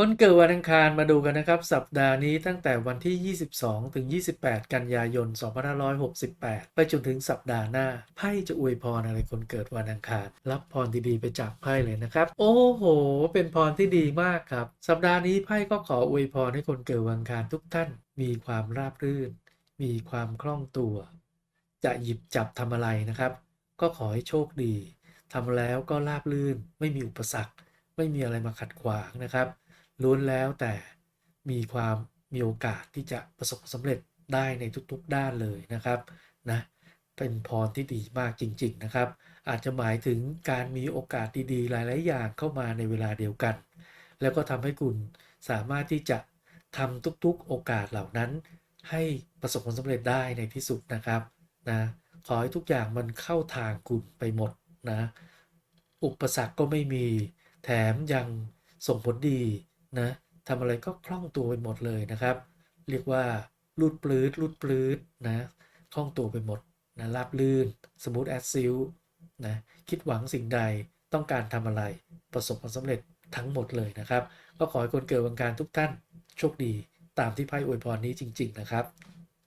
คนเกิดวันอังคารมาดูกันนะครับ สัปดาห์นี้ตั้งแต่วันที่ 22 ถึง 28 กันยายน 2568 ไปจนถึงสัปดาห์หน้า ไพ่จะอวยพรอะไรคนเกิดวันอังคาร รับพรดีๆไปจากไพ่เลยนะครับ โอ้โห เป็นพรที่ดีมากครับ สัปดาห์นี้ไพ่ก็ขออวยพรให้คนเกิดวันอังคารทุกท่าน มีความราบรื่น มีความคล่องตัว จะหยิบจับทำอะไรนะครับ ก็ขอให้โชคดีทำแล้วก็ราบรื่น ไม่มีอุปสรรค ไม่มีอะไรมาขัดขวางนะครับ ล้วนแล้วแต่มีความมีโอกาสที่จะประสบความสำเร็จได้ในทุกๆด้านเลยนะครับนะเป็นพรที่ดีมากจริง ๆนะครับ อาจจะหมายถึงการมีโอกาสดีๆ หลายๆอย่างเข้ามาในเวลาเดียวกัน แล้วก็ทำให้คุณสามารถที่จะทำทุกๆ โอกาสเหล่านั้น ให้ประสบความสำเร็จได้ในที่สุดนะครับนะขอให้ทุกอย่างมันเข้าทางคุณไปหมดนะ อุปสรรคก็ไม่มี แถมยังส่งผลดี นะทำอะไรก็คล่องตัวไปหมดเลยนะครับ เรียกว่าลูดปลื้ดลูดปลื้ดนะคล่องตัวไปหมดนะราบลื่นสมูทแอดซิลนะคิดหวังสิ่งใดต้องการทำอะไรประสบความสำเร็จทั้งหมดเลยนะครับ ก็ขอให้คนเกิดวันอังการทุกท่านโชคดีตามที่ไพ่อวยพรนี้จริง ๆ นะครับ